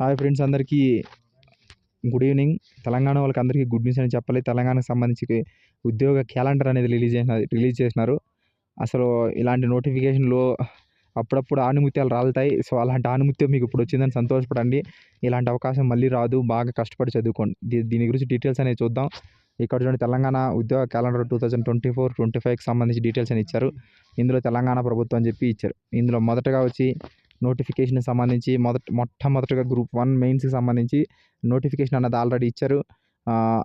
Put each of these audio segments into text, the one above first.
Hi friends అందరికీ. Good evening. Telangana వాళ్ళకి అందరికీ గుడ్ న్యూస్ అని చెప్పాలి. తెలంగాణకు సంబంధించి ఉద్యోగ క్యాలెండర్ అనేది రిలీజ్ చేసిన రిలీజ్ చేసినారు. అసలు ఇలాంటి నోటిఫికేషన్లు అప్పుడప్పుడు ఆనుమత్యాలు రాలుతాయి. సో అలాంటి ఆనుమత్యం మీకు ఇప్పుడు వచ్చిందని సంతోషపడండి. ఇలాంటి అవకాశం మళ్ళీ రాదు. బాగా కష్టపడి చదువుకోండి. దీ- దీని గురించి డీటెయిల్స్ అనేవి చూద్దాం. ఇక్కడ చూడండి తెలంగాణ ఉద్యోగ calendar two thousand twenty four twenty ఫైవ్కి సంబంధించి డీటెయిల్స్ అని ఇచ్చారు. ఇందులో తెలంగాణ ప్రభుత్వం అని చెప్పి ఇచ్చారు. ఇందులో మొదటగా వచ్చి నోటిఫికేషన్ సంబంధించి మొదట మొట్టమొదటిగా గ్రూప్ వన్ మెయిన్స్కి సంబంధించి నోటిఫికేషన్ అన్నది ఆల్రెడీ ఇచ్చారు.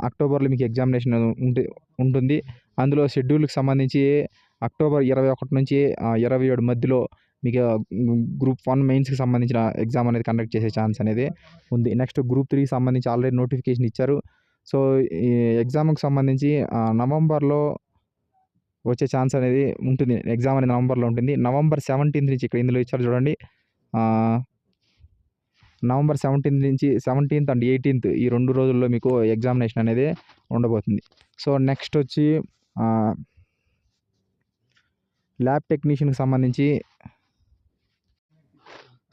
అక్టోబర్లో మీకు ఎగ్జామినేషన్ ఉంటుంది. అందులో షెడ్యూల్కి సంబంధించి అక్టోబర్ ఇరవై ఒకటి నుంచి ఇరవై ఏడు మధ్యలో మీకు గ్రూప్ వన్ మెయిన్స్కి సంబంధించిన ఎగ్జామ్ అనేది కండక్ట్ చేసే ఛాన్స్ అనేది ఉంది. నెక్స్ట్ గ్రూప్ త్రీకి సంబంధించి ఆల్రెడీ నోటిఫికేషన్ ఇచ్చారు. సో ఈ ఎగ్జామ్కి సంబంధించి నవంబర్లో వచ్చే ఛాన్స్ అనేది ఉంటుంది. ఎగ్జామ్ అనేది నవంబర్లో ఉంటుంది. నవంబర్ సెవెంటీన్త్ నుంచి ఇక్కడ ఇందులో ఇచ్చారు చూడండి. నవంబర్ సెవెంటీన్త్ నుంచి సెవెంటీన్త్ అండ్ ఎయిటీన్త్ ఈ రెండు రోజుల్లో మీకు ఎగ్జామినేషన్ అనేది ఉండబోతుంది. సో నెక్స్ట్ వచ్చి ల్యాబ్ టెక్నీషియన్కి సంబంధించి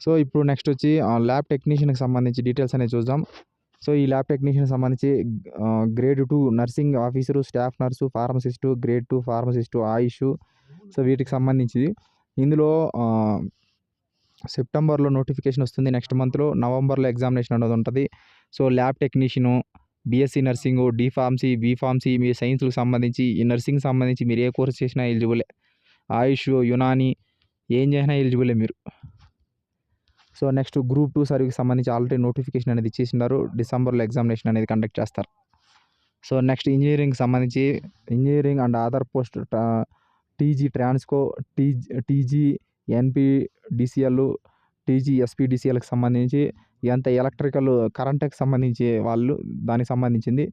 సో ఇప్పుడు నెక్స్ట్ వచ్చి ల్యాబ్ టెక్నీషియన్కి సంబంధించి డీటెయిల్స్ అనేది చూద్దాం. సో ఈ ల్యాబ్ టెక్నీషియన్కి సంబంధించి grade two nursing officer staff nurse pharmacist grade two pharmacist AYUSH so వీటికి సంబంధించి ఇందులో సెప్టెంబర్లో నోటిఫికేషన్ వస్తుంది. నెక్స్ట్ మంత్లో నవంబర్లో ఎగ్జామినేషన్ అనేది ఉంటుంది. So lab technician BSc nursing D pharmacy B pharmacy మీ సైన్స్కి సంబంధించి ఈ నర్సింగ్ సంబంధించి మీరు ఏ కోర్స్ చేసినా ఎలిజిబులే. ఆయుష్ యునాని ఏం చేసినా ఎలిజిబులే మీరు. సో నెక్స్ట్ గ్రూప్ టూ సర్వీకి సంబంధించి ఆల్రెడీ నోటిఫికేషన్ అనేది ఇచ్చేసినారు. డిసెంబర్లో ఎగ్జామినేషన్ అనేది కండక్ట్ చేస్తారు. సో నెక్స్ట్ ఇంజనీరింగ్ సంబంధించి engineering and other post TG Transco TG TG NP DCL TG సంబంధించి ఎంత ఎలక్ట్రికల్ కరెంట్కి సంబంధించి వాళ్ళు దానికి సంబంధించింది.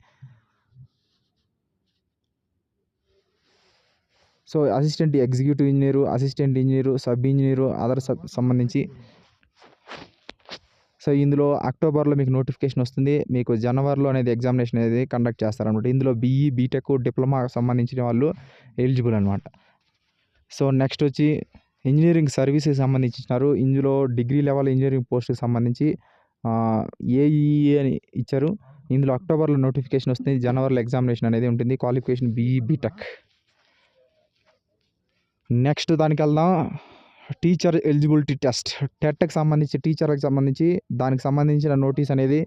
So assistant executive engineer assistant engineer sub engineer other sub సంబంధించి. సో ఇందులో అక్టోబర్లో మీకు నోటిఫికేషన్ వస్తుంది. మీకు జనవరిలో అనేది ఎగ్జామినేషన్ అనేది కండక్ట్ చేస్తారనమాట ఇందులో బీఈ బీటెక్ డిప్లొమా సంబంధించిన వాళ్ళు ఎలిజిబుల్ అనమాట సో నెక్స్ట్ వచ్చి ఇంజనీరింగ్ సర్వీసెస్ సంబంధించినారు. ఇందులో డిగ్రీ లెవెల్ ఇంజనీరింగ్ పోస్ట్కి సంబంధించి ఏఈఏ అని ఇచ్చారు. ఇందులో అక్టోబర్లో నోటిఫికేషన్ వస్తుంది. జనవరిలో ఎగ్జామినేషన్ అనేది ఉంటుంది. Qualification BE BTech. నెక్స్ట్ దానికి వెళ్దాం. Teacher eligibility test. టెట్కి సంబంధించి టీచర్కి సంబంధించి దానికి సంబంధించిన నోటీస్ అనేది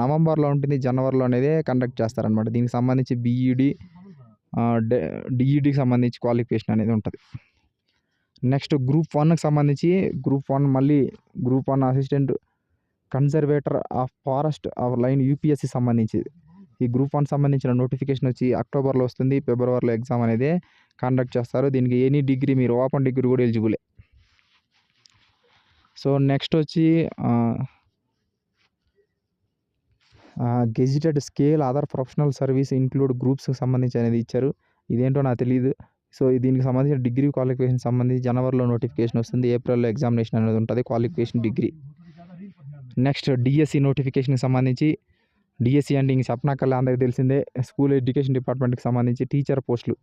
నవంబర్లో ఉంటుంది. జనవరిలో అనేది కండక్ట్ చేస్తారనమాట దీనికి సంబంధించి బీఈడి డిఈడికి సంబంధించి క్వాలిఫికేషన్ అనేది ఉంటుంది. నెక్స్ట్ గ్రూప్ వన్కి సంబంధించి గ్రూప్ వన్ మళ్ళీ group one assistant conservator of forest offline UPSC సంబంధించి. ఈ గ్రూప్ వన్ సంబంధించిన నోటిఫికేషన్ వచ్చి అక్టోబర్లో వస్తుంది ఫిబ్రవరిలో ఎగ్జామ్ అనేది కండక్ట్ చేస్తారు. దీనికి ఎనీ డిగ్రీ మీరు ఓపెన్ డిగ్రీ కూడా ఎలిజిబులే. సో నెక్స్ట్ వచ్చి gazetted scale other professional service include గ్రూప్స్కి సంబంధించి అనేది ఇచ్చారు. ఇదేంటో నాకు తెలియదు సో దీనికి సంబంధించిన డిగ్రీ క్వాలిఫికేషన్ సంబంధించి జనవరిలో నోటిఫికేషన్ వస్తుంది. ఏప్రిల్లో ఎగ్జామినేషన్ అనేది ఉంటుంది. Qualification degree. నెక్స్ట్ డిఎస్సి నోటిఫికేషన్కి సంబంధించి డిఎస్సి అంటే ఇంక చెప్పనక్కర్లే అందరికీ తెలిసిందే. స్కూల్ ఎడ్యుకేషన్ డిపార్ట్మెంట్కి సంబంధించి టీచర్ పోస్టులు.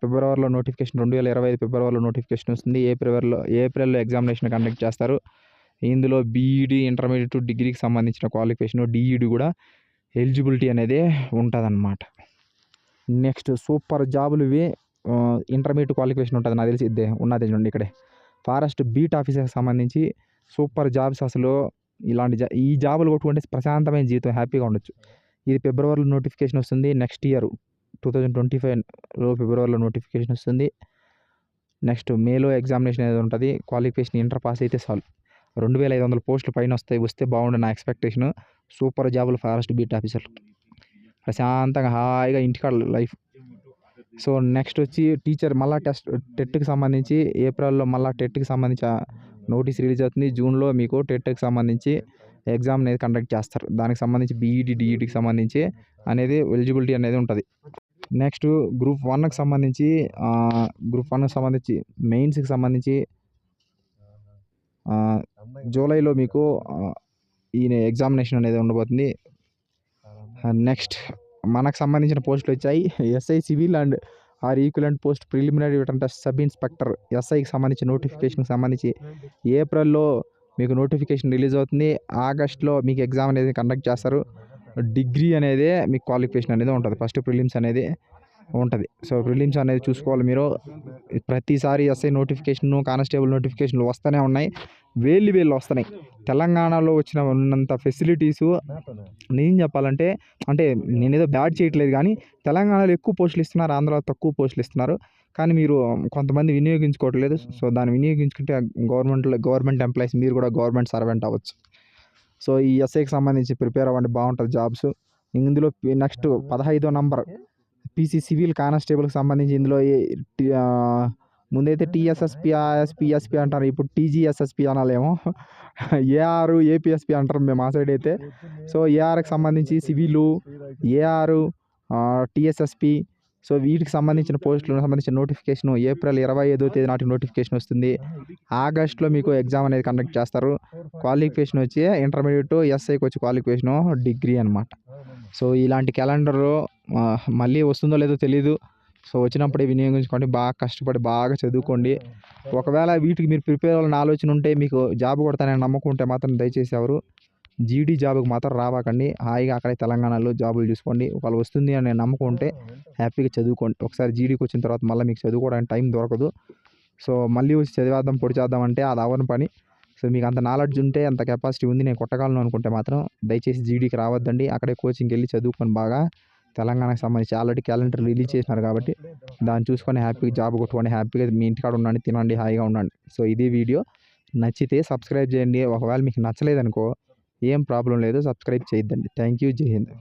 ఫిబ్రవరిలో నోటిఫికేషన్ రెండు వేల ఇరవై ఐదు ఫిబ్రవరిలో నోటిఫికేషన్ వస్తుంది. ఏప్రిల్లో ఏప్రిల్లో ఎగ్జామినేషన్ కండక్ట్ చేస్తారు. ఇందులో బీఈడి ఇంటర్మీడియట్ డిగ్రీకి సంబంధించిన క్వాలిఫికేషన్ డిఈడి కూడా ఎలిజిబిలిటీ అనేది ఉంటుందన్నమాట. నెక్స్ట్ సూపర్ జాబులు ఇవి. ఇంటర్మీడియట్ క్వాలిఫికేషన్ ఉంటుంది నాకు తెలిసి ఇదే ఉన్నది చూడండి ఇక్కడే. ఫారెస్ట్ బీట్ ఆఫీసర్కి సంబంధించి సూపర్ జాబ్స్ అసలు ఇలాంటి జా ఈ జాబులు కొట్టుకుంటే ప్రశాంతమైన జీవితం హ్యాపీగా ఉండొచ్చు. ఇది ఫిబ్రవరిలో నోటిఫికేషన్ వస్తుంది next year two thousand twenty ఫైవ్లో ఫిబ్రవరిలో నోటిఫికేషన్ వస్తుంది. నెక్స్ట్ మేలో ఎగ్జామినేషన్ అనేది ఉంటుంది క్వాలిఫికేషన్ ఇంటర్ పాస్ అయితే సాల్వ్ రెండు వేల ఐదు వందల పోస్టులు పైన వస్తాయి వస్తే బాగుండు నా ఎక్స్పెక్టేషన్ సూపర్ జాబులు ఫారెస్ట్ బీట్ ఆఫీసర్ ప్రశాంతంగా హాయిగా ఇంటికాడ లైఫ్ సో నెక్స్ట్ వచ్చి టీచర్ మళ్ళా టెస్ట్ టెట్కి సంబంధించి ఏప్రిల్లో మళ్ళీ టెట్కి సంబంధించి నోటీస్ రిలీజ్ అవుతుంది. జూన్లో మీకు టెట్కి సంబంధించి ఎగ్జామ్ అనేది కండక్ట్ చేస్తారు. దానికి సంబంధించి బీఈడి డిఈడికి సంబంధించి అనేది ఎలిజిబిలిటీ అనేది ఉంటుంది. నెక్స్ట్ గ్రూప్ వన్కి సంబంధించి గ్రూప్ వన్కి సంబంధించి మెయిన్స్కి సంబంధించి జూలైలో మీకు ఈయన ఈ ఎగ్జామినేషన్ అనేది ఉండబోతుంది. నెక్స్ట్ మనకు సంబంధించిన పోస్టులు వచ్చాయి. SI civil and or equivalent post preliminary అంటే సబ్ ఇన్స్పెక్టర్. ఎస్ఐకి సంబంధించి నోటిఫికేషన్కి సంబంధించి ఏప్రిల్లో మీకు నోటిఫికేషన్ రిలీజ్ అవుతుంది. ఆగస్ట్లో మీకు ఎగ్జామ్ అనేది కండక్ట్ చేస్తారు. డిగ్రీ అనేది మీకు క్వాలిఫికేషన్ అనేది ఉంటుంది. ఫస్ట్ ప్రిలిమ్స్ అనేది ఉంటుంది. సో ప్రిలిమ్స్ అనేది చూసుకోవాలి మీరు. ప్రతిసారి ఎస్ఐ నోటిఫికేషన్ కానిస్టేబుల్ నోటిఫికేషన్లు వస్తూనే ఉన్నాయి. వేలు వేలు వస్తున్నాయి. తెలంగాణలో వచ్చిన ఉన్నంత ఫెసిలిటీసు నేను చెప్పాలంటే అంటే నేనేదో బ్యాడ్ చేయట్లేదు కానీ తెలంగాణలో ఎక్కువ పోస్టులు ఇస్తున్నారు ఆంధ్రాలో తక్కువ పోస్టులు ఇస్తున్నారు. కానీ మీరు కొంతమంది వినియోగించుకోవట్లేదు. సో దాన్ని వినియోగించుకుంటే గవర్నమెంట్లో గవర్నమెంట్ ఎంప్లాయీస్ మీరు కూడా గవర్నమెంట్ సర్వెంట్ అవ్వచ్చు. సో ఈ ఎస్ఐకి సంబంధించి ప్రిపేర్ అవ్వండి బాగుంటుంది జాబ్స్. ఇందులో నెక్స్ట్ పదహైదో నంబర్ పీసీ సివిల్ కానిస్టేబుల్కి సంబంధించి ఇందులో ఏ- ముందైతే టీఎస్ఎస్పి ఆఎస్పి ఎస్పి అంటారు. ఇప్పుడు టీజీఎస్ఎస్పి అనాలేమో. ఏఆర్ ఏపీఎస్పి అంటారు మేము ఆ సైడ్ అయితే. సో ఏఆర్కి సంబంధించి సివిలు ఏఆర్ టీఎస్ఎస్పి. సో వీటికి సంబంధించిన పోస్టులకు సంబంధించిన నోటిఫికేషన్ ఏప్రిల్ ఇరవై ఐదో తేదీ నాటికి నోటిఫికేషన్ వస్తుంది. ఆగస్ట్లో మీకు ఎగ్జామ్ అనేది కండక్ట్ చేస్తారు. క్వాలిఫికేషన్ వచ్చి ఇంటర్మీడియట్ ఎస్ఐకి వచ్చి క్వాలిఫికేషను డిగ్రీ అనమాట సో ఇలాంటి క్యాలెండర్లో మళ్ళీ వస్తుందో లేదో తెలీదు. సో వచ్చినప్పుడే వినియోగించుకోండి బాగా కష్టపడి బాగా చదువుకోండి. ఒకవేళ వీటికి మీరు ప్రిపేర్ అవ్వాలని ఆలోచన ఉంటే మీకు జాబ్ కొడతానని నమ్మకం ఉంటే మాత్రం దయచేసి ఎవరు జీడీ జాబ్కి మాత్రం రావాకండి. హాయిగా అక్కడే తెలంగాణలో జాబులు చూసుకోండి. ఒకవేళ వస్తుంది అనే నమ్మకం ఉంటే హ్యాపీగా చదువుకోండి. ఒకసారి జీడీకి వచ్చిన తర్వాత మళ్ళీ మీకు చదువుకోవడానికి టైం దొరకదు. సో మళ్ళీ వచ్చి చదివేద్దాం పొడి చేద్దాం అంటే అది అవని పని. సో మీకు అంత నాలెడ్జ్ ఉంటే అంత కెపాసిటీ ఉంది నేను కొట్టగలను అనుకుంటే మాత్రం దయచేసి జీడీకి రావద్దండి. అక్కడే కోచింగ్కి వెళ్ళి చదువుకొని బాగా తెలంగాణకు సంబంధించి ఆల్రెడీ క్యాలెండర్ రిలీజ్ చేసినారు కాబట్టి దాన్ని చూసుకొని హ్యాపీగా జాబ్ కొట్టుకొని హ్యాపీగా మీ ఇంటికాడ ఉండండి తినండి హాయిగా ఉండండి. సో ఇది వీడియో. నచ్చితే సబ్స్క్రైబ్ చేయండి. ఒకవేళ మీకు నచ్చలేదనుకో ఏం ప్రాబ్లం లేదు సబ్స్క్రైబ్ చేయొద్దండి. థ్యాంక్ యూ జై హింద్.